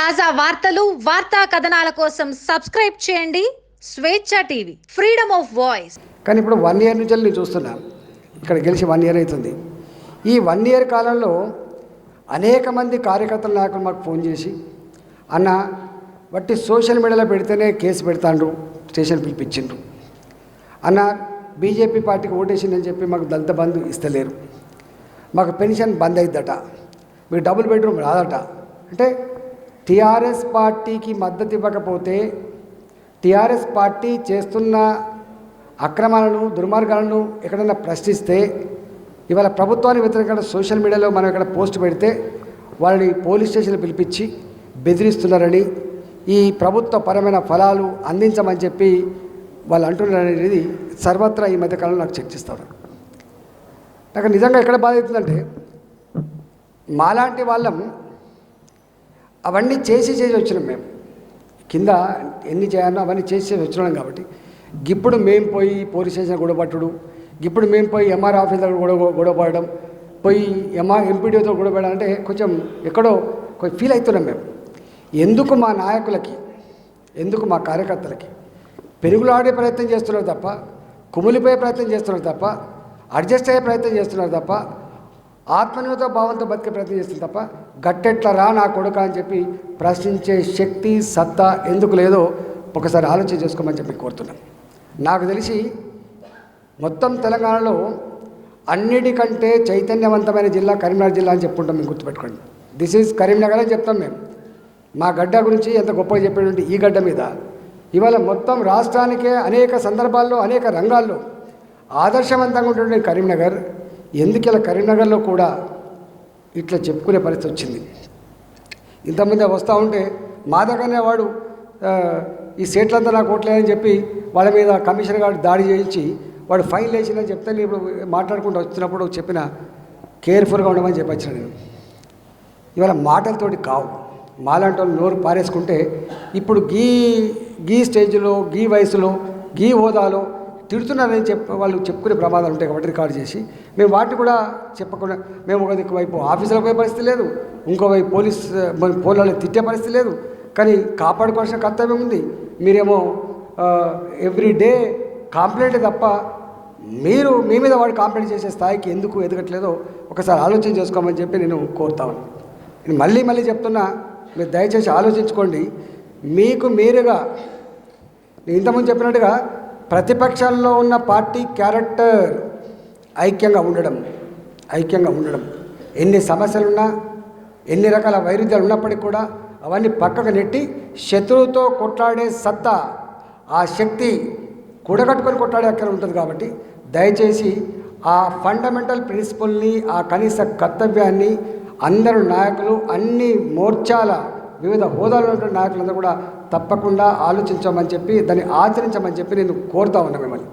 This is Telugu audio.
తాజా వార్తలు వార్తా కథనాల కోసం సబ్స్క్రైబ్ చేయండి. స్వేచ్ఛ టీవీ ఫ్రీడమ్ ఆఫ్ వాయిస్. కానీ ఇప్పుడు వన్ ఇయర్ నుంచి నేను చూస్తున్నా. ఇక్కడ గెలిచి వన్ ఇయర్ అవుతుంది. ఈ వన్ ఇయర్ కాలంలో అనేక మంది కార్యకర్తల నాయకులు మాకు ఫోన్ చేసి అన్న బట్టి సోషల్ మీడియాలో పెడితేనే కేసు పెడతాండ్రు స్టేషన్ పిలిపించిండ్రు అన్న బీజేపీ పార్టీకి ఓటేసిందని చెప్పి మాకు దళిత బంధు ఇస్తలేరు. మాకు పెన్షన్ బంద్ అయిద్దట. మీకు డబుల్ బెడ్రూమ్ రాదట. అంటే టీఆర్ఎస్ పార్టీకి మద్దతు ఇవ్వకపోతే టీఆర్ఎస్ పార్టీ చేస్తున్న అక్రమాలను దుర్మార్గాలను ఎక్కడైనా ప్రశ్నిస్తే ఇవాళ ప్రభుత్వానికి వ్యతిరేకంగా సోషల్ మీడియాలో మనం ఇక్కడ పోస్ట్ పెడితే వాళ్ళని పోలీస్ స్టేషన్లు పిలిపించి బెదిరిస్తున్నారని ఈ ప్రభుత్వ పరమైన ఫలాలు అందించమని చెప్పి వాళ్ళు అంటున్నారనేది సర్వత్రా ఈ మధ్యకాలంలో నాకు చర్చిస్తారు నాకు నిజంగా ఎక్కడ బాధ అవుతుందంటే మాలాంటి వాళ్ళం అవన్నీ చేసి చేసి వచ్చినాం మేము. కింద ఎన్ని చేయాలో అవన్నీ చేసి చేసి వచ్చినాం కాబట్టి. ఇప్పుడు మేము పోయి పోలీస్ స్టేషన్ గొడవపట్టుడు ఇప్పుడు మేము పోయి ఎంఆర్ ఆఫీస్ దగ్గర గొడవ గొడవపడడం పోయి ఎంఆర్ ఎంపీడీతో గొడవపడడం అంటే కొంచెం ఎక్కడో కొంచెం ఫీల్ అవుతున్నాం మేము. ఎందుకు మా నాయకులకి ఎందుకు మా కార్యకర్తలకి? పెరుగులాడే ప్రయత్నం చేస్తున్నారు తప్ప కుమిలిపోయే ప్రయత్నం చేస్తున్నారు తప్ప అడ్జస్ట్ అయ్యే ప్రయత్నం చేస్తున్నారు తప్ప ఆత్మనియత భావంతో బతికే ప్రయత్నం చేస్తుంది తప్ప గట్టెట్లరా నా కొడుక అని చెప్పి ప్రశ్నించే శక్తి సత్తా ఎందుకు లేదో ఒకసారి ఆలోచన చేసుకోమని చెప్పి కోరుతున్నాను. నాకు తెలిసి మొత్తం తెలంగాణలో అన్నిటికంటే చైతన్యవంతమైన జిల్లా కరీంనగర్ జిల్లా అని చెప్పుకుంటాం మేము గుర్తుపెట్టుకోండి. దిస్ ఈజ్ కరీంనగర్ అని చెప్తాం మేము. మా గడ్డ గురించి ఎంత గొప్పగా చెప్పేటువంటి ఈ గడ్డ మీద. ఇవాళ మొత్తం రాష్ట్రానికే అనేక సందర్భాల్లో అనేక రంగాల్లో ఆదర్శవంతంగా ఉన్నటువంటి కరీంనగర్ ఎందుకు ఇలా కరీంనగర్లో కూడా ఇట్లా చెప్పుకునే పరిస్థితి వచ్చింది. ఇంతమంది వస్తూ ఉంటే మా దగ్గరనే వాడు ఈ సీట్లంతా నాకు ఓట్లేదని చెప్పి వాళ్ళ మీద కమిషన్ గారు దాడి చేయించి వాడు ఫైన్ వేసిందని చెప్తే నేను ఇప్పుడు మాట్లాడుకుంటూ వచ్చినప్పుడు చెప్పిన కేర్ఫుల్గా ఉండమని చెప్పొచ్చిన నేను. ఇవాళ మాటలతోటి కావు. మాలాంటి వాళ్ళు నోరు పారేసుకుంటే ఇప్పుడు గీ గీ స్టేజ్లో గీ వయసులో గీ హోదాలో తిడుతున్నారని చెప్పి వాళ్ళు చెప్పుకునే ప్రమాదాలు ఉంటాయి కాబట్టి రికార్డు చేసి. మేము వాటిని కూడా చెప్పకుండా మేము ఒక వైపు ఆఫీసులకు పోయే పరిస్థితి లేదు. ఇంకోవైపు పోలీస్ మన పోలీసులు తిట్టే పరిస్థితి లేదు. కానీ కాపాడుకోవాల్సిన కర్తవ్యం ఉంది. మీరేమో ఎవ్రీ డే కాంప్లైంట్ తప్ప మీరు మీ మీద వాడు కాంప్లైంట్ చేసే స్థాయికి ఎందుకు ఎదగట్లేదో ఒకసారి ఆలోచన చేసుకోమని చెప్పి నేను కోరుతాను నేను మళ్ళీ మళ్ళీ చెప్తున్నా మీరు దయచేసి ఆలోచించుకోండి. మీకు మీరుగా నేను ఇంతకుముందు చెప్పినట్టుగా ప్రతిపక్షంలో ఉన్న పార్టీ క్యారెక్టర్ ఐక్యంగా ఉండడం ఐక్యంగా ఉండడం. ఎన్ని సమస్యలున్నా ఎన్ని రకాల వైరుధ్యాలు ఉన్నప్పటికీ కూడా అవన్నీ పక్కకు నెట్టి శత్రువుతో కొట్లాడే సత్తా ఆ శక్తి కూడగట్టుకొని కొట్లాడే అక్కడ ఉంటుంది కాబట్టి దయచేసి ఆ ఫండమెంటల్ ప్రిన్సిపల్ని ఆ కనీస కర్తవ్యాన్ని అందరు నాయకులు అన్ని మోర్చాల వివిధ హోదాలో ఉన్నటువంటి నాయకులందరూ కూడా తప్పకుండా ఆలోచించమని చెప్పి దాన్ని ఆచరించమని చెప్పి నేను కోరుతా ఉన్నా మిమ్మల్ని.